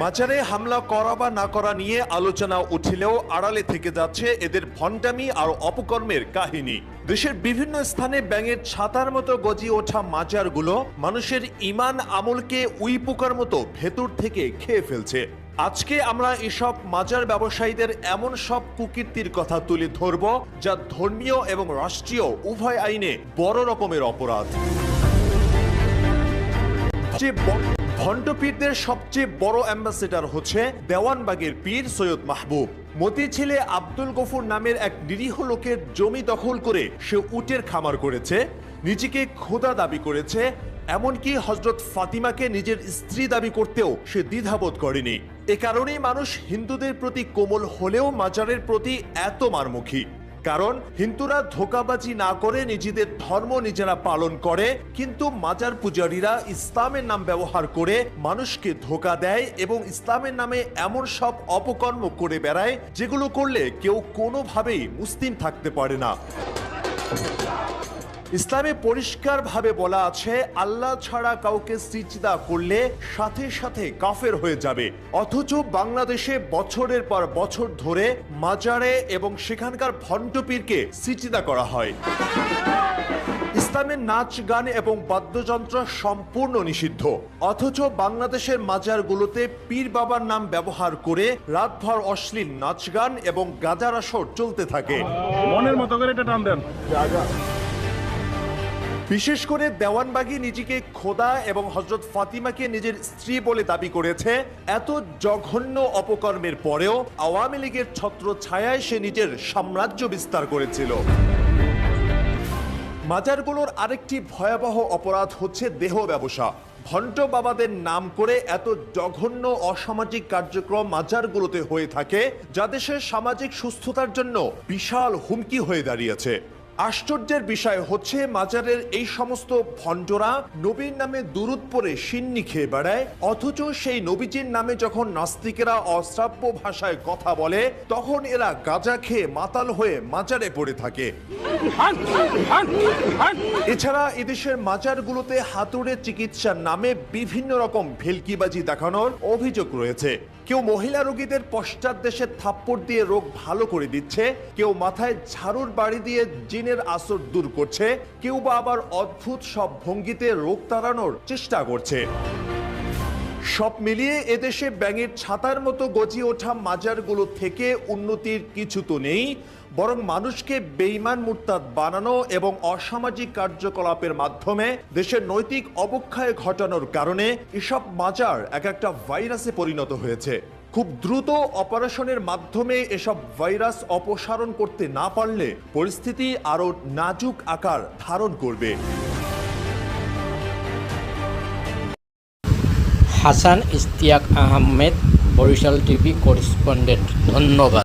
মাজারে হামলা করা বা না করা নিয়ে আলোচনা উঠিলেও আড়ালে থেকে যাচ্ছে এদের ভণ্ডামি আর অপকর্মের কাহিনী। দেশের বিভিন্ন স্থানে ব্যাঙের ছাতার মতো গজিয়ে ওঠা মাজারগুলো মানুষের ইমান আমলকে উই পোকার মতো ভেতর থেকে খেয়ে ফেলছে। আজকে আমরা এসব মাজার ব্যবসায়ীদের এমন সব কুকীর্তির কথা তুলে ধরব, যা ধর্মীয় এবং রাষ্ট্রীয় উভয় আইনে বড় রকমের অপরাধ। যে ভণ্ড পীরদের সবচেয়ে বড় অ্যাম্বাসেডর হচ্ছে দেওয়ানবাগের পীর সৈয়দ মাহবুব। মতি ছেলে আব্দুল গফুর নামের এক নিরীহ লোকের জমি দখল করে সে উটের খামার করেছে, নিজেকে খোদা দাবি করেছে, এমনকি হজরত ফাতিমাকে নিজের স্ত্রী দাবি করতেও সে দ্বিধাবোধ করেনি। এ কারণেই মানুষ হিন্দুদের প্রতি কোমল হলেও মাজারের প্রতি এত মারমুখী। কারণ হিন্দুরা ধোকাবাজি না করে নিজেদের ধর্ম নিজেরা পালন করে, কিন্তু মাজার পূজারীরা ইসলামের নাম ব্যবহার করে মানুষকে ধোকা দেয় এবং ইসলামের নামে এমন সব অপকর্ম করে বেড়ায় যেগুলো করলে কেউ কোনোভাবেই মুসলিম থাকতে পারে না। ইসলামে পরিষ্কারভাবে বলা আছে, আল্লাহ ছাড়া কাউকে সিজদা করলে সাথে সাথে কাফের হয়ে যাবে। অথচ বাংলাদেশে বছরের পর বছর ধরে মাজারে এবং সেখানকার ভণ্ডপীরকে সিজদা করা হয়। ইসলামের নাচ, গান এবং বাদ্যযন্ত্র সম্পূর্ণ নিষিদ্ধ। অথচ বাংলাদেশের মাজারগুলোতে পীর বাবার নাম ব্যবহার করে রাতভর অশ্লীল নাচ, গান এবং গাজার আসর চলতে থাকে। মনের মতো করে এটা টান দেন। বিশেষ করে দেওয়ানবাগি নিজেকে খোদা এবং হজরত ফাতিমাকে নিজের স্ত্রী বলে দাবি করেছে। এত জঘন্য অপকর্মের পরেও আওয়ামী লীগের ছত্র ছায়ায় সে নিজের সাম্রাজ্য বিস্তার করেছিল। মাজারগুলোর আরেকটি ভয়াবহ অপরাধ হচ্ছে দেহ ব্যবসা। ভণ্ড বাবাদের নাম করে এত জঘন্য অসামাজিক কার্যক্রম মাজারগুলোতে হয়ে থাকে, যা দেশের সামাজিক সুস্থতার জন্য বিশাল হুমকি হয়ে দাঁড়িয়েছে। আশ্চর্যের বিষয় হচ্ছে, মাজারের এই সমস্ত ভণ্ডরা নবীর নামে দুরুদ পরে সিন্নি খেয়ে বেড়ায়। অথচ সেই নবীজির নামে যখন নাস্তিকেরা অশ্রাব্য ভাষায় কথা বলে, তখন এরা গাঁজা খেয়ে মাতাল হয়ে মাজারে পড়ে থাকে। এছাড়া এদেশের মাজারগুলোতে হাতুড়ে চিকিৎসার নামে বিভিন্ন রকম ভেলকিবাজি দেখানোর অভিযোগ রয়েছে। কেউ মহিলা রোগীদের পশ্চাৎ দেশে থাপ্পড় দিয়ে রোগ ভালো করে দিচ্ছে, কেউ মাথায় ঝাড়ুর বাড়ি দিয়ে জিনের আসর দূর করছে, কেউ বা আবার অদ্ভুত সব ভঙ্গিতে রোগ তাড়ানোর চেষ্টা করছে। সব মিলিয়ে এদেশে ব্যাঙের ছাতার মতো গজিয়ে ওঠা মাজারগুলো থেকে উন্নতির কিছু তো নেই, বরং মানুষকে বেইমান মুরতাদ বানানো এবং অসামাজিক কার্যকলাপের মাধ্যমে দেশের নৈতিক অবক্ষয় ঘটানোর কারণে এসব মাজার এক একটা ভাইরাসে পরিণত হয়েছে। খুব দ্রুত অপারেশনের মাধ্যমে এসব ভাইরাস অপসারণ করতে না পারলে পরিস্থিতি আরও নাজুক আকার ধারণ করবে। হাসান ইস্তিয়াক আহমেদ বরিশাল টিভি করেসপন্ডেন্ট ধন্যবাদ।